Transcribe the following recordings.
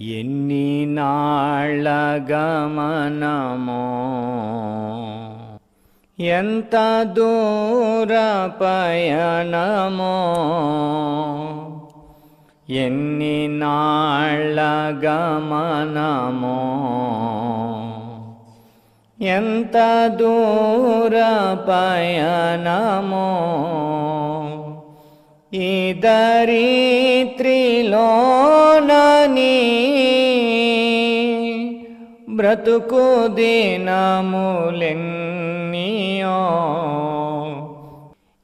ఎన్ని నాళ్ళ గమనమో ఎంత దూర పయనమో? ఎన్ని నాళ్ళ గమనమో ఎంత దూర పయనమో? ఈ దరిత్రిలో బ్రతుకు దినములెన్నియో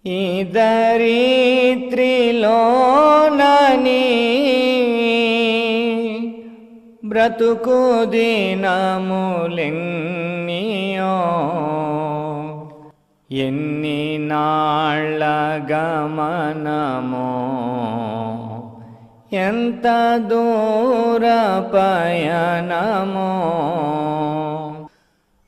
ఈ దరిత్రిలోనని బ్రతుకు దినములెన్నియో ఎన్ని నాళ్ళ గమనమో. ఎంత దూర పయనమో.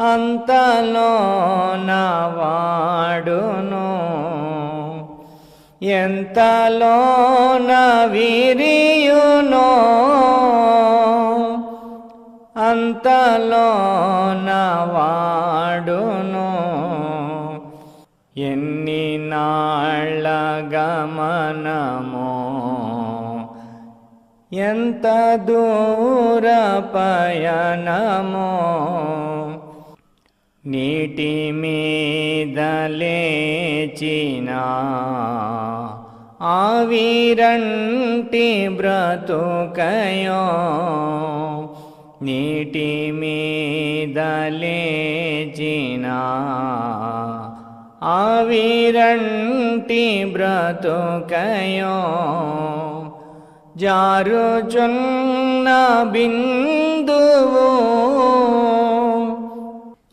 అంతలో వాడును ఎంతలో విరియునో అంతలో వాడును ఎన్ని నాళ్ళ గమనమో. ఎంత దూర పయనమో. निटीमे दले चिना अवीरण्टि व्रत कयो चिना आविरण्टि व्रतुकयो जारुचुन्न बिन्दुवो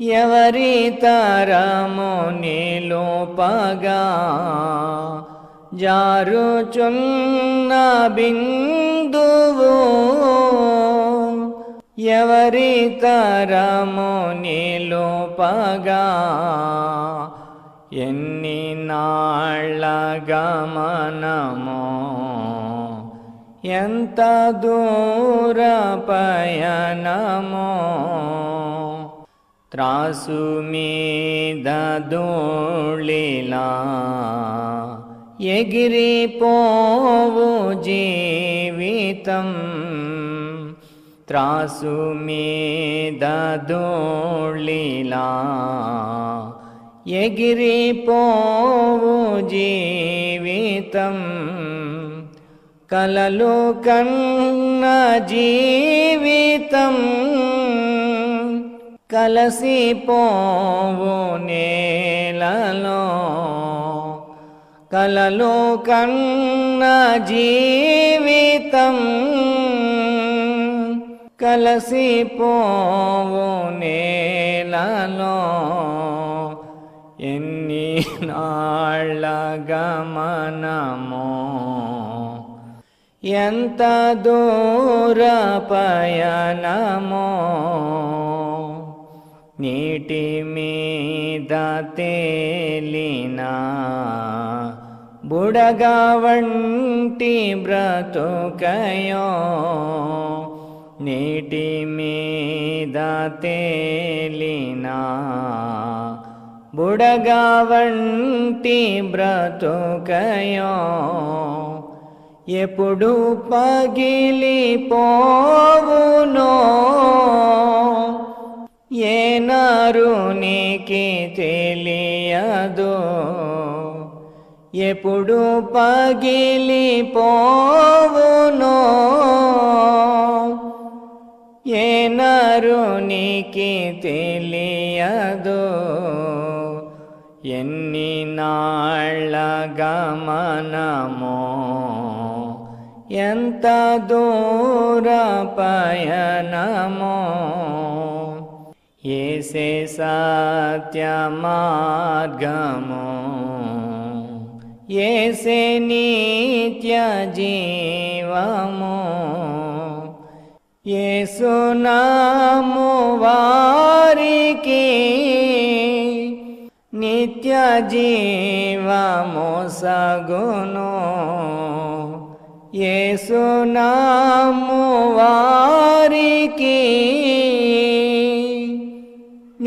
ఎవరి తరము నిలుపగా జారుచున్న బిందువు? ఎవరి తరము నిలుపగా ఎన్ని నాళ్ళ గమనమో? ఎంత దూర పయనమో? త్రాసు మీద ఎగిరి పోవు జీవితం త్రాసు మీద దోళిలా ఎగిరిపోవు జీవితం కలలు కన్న జీవితం కలసిపోవు నేలలో. కలలు కన్న జీవితం కలసిపోవు నేలలో. ఎన్ని నాళ్ళ గమనమో ఎంత దూర పయనమో. నీటి మీద తేలిన బుడగా వంటి బ్రతుకయో నీటి మీద తేలిన బుడగా వంటి బ్రతుకయో ఎప్పుడు పగిలిపోవునో నరునికి తెలియదు. ఎప్పుడు పగిలిపోవునో ఏ నరు నీకి తెలియదు. ఎన్ని నాళ్ళ గమనమో ఎంత దూర పయనమో. ఏసే సత్య ఏసే నిత్య జీవము. ఏసునాము వారికి నిత్య జీవము సగును. ఏసునాము వారికి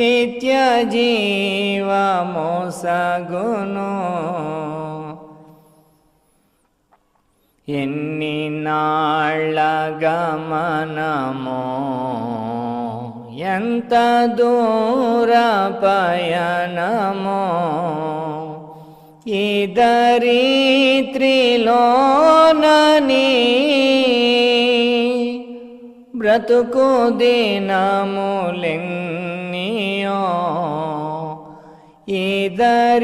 నిత్య జీవము సగును ఎన్ని నాళ్ళగమనమో ఎంత దూర పయనమో. ఇదరిత్రిలోనని బ్రతుకు దినములెన్నియో ఇదరిత్రిలోనని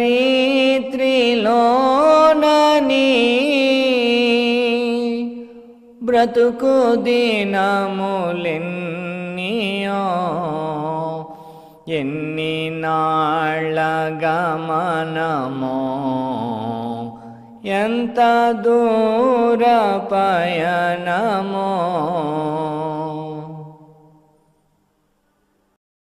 బ్రతుకు దినములెన్నియో. ఎన్ని నాళ్ళ గమనమో ఎంత దూర పయనమో.